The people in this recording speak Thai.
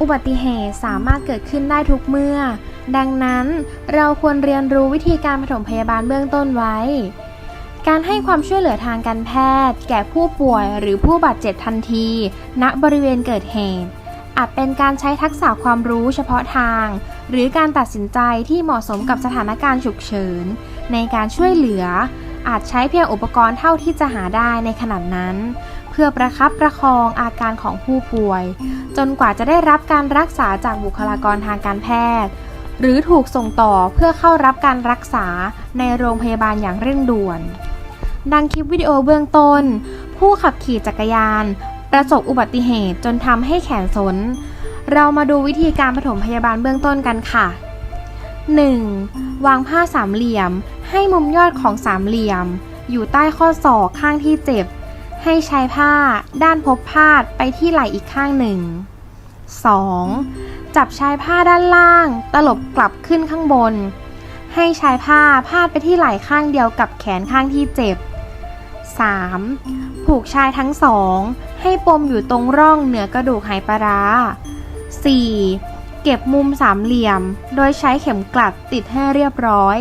อุบัติเหตุสามารถเกิดขึ้นได้ทุกเมื่อ ดังนั้นเราควรเรียนรู้วิธีการปฐมพยาบาลเบื้องต้นไว้ การให้ความช่วยเหลือทางการแพทย์ แก่ผู้ป่วยหรือผู้บาดเจ็บทันที ณบริเวณเกิดเหตุอาจเป็นการใช้ทักษะความรู้เฉพาะทาง หรือการตัดสินใจที่เหมาะสมกับสถานการณ์ฉุกเฉิน ในการช่วยเหลือ อาจใช้เพียงอุปกรณ์เท่าที่จะหาได้ในขณะนั้น พื่อประคับประคองอาการของผู้ป่วย จนกว่าจะได้รับการรักษาจากบุคลากรทางการแพทย์ หรือถูกส่งต่อเพื่อเข้ารับการรักษาในโรงพยาบาลอย่างเร่งด่วน ดังคลิปวิดีโอเบื้องต้น ผู้ขับขี่จักรยาน ประสบอุบัติเหตุจนทำให้แขนสน เรามาดูวิธีการปฐมพยาบาลเบื้องต้นกันค่ะ 1. วางผ้าสามเหลี่ยม ให้มุมยอดของสามเหลี่ยม อยู่ใต้ข้อศอกข้างที่เจ็บ ให้ใช้ผ้าด้านพบพาดไปที่ไหล่อีกข้างหนึ่ง 2. จับชายผ้าด้านล่าง ตลบกลับขึ้นข้างบน ให้ชายผ้าพาดไปที่ไหล่ข้างเดียวกับแขนข้างที่เจ็บ 3. ผูกชายทั้งสอง ให้ปมอยู่ตรงร่องเหนือกระดูกไหปลาร้า 4. เก็บมุมสามเหลี่ยม โดยใช้เข็มกลัดติดให้เรียบร้อย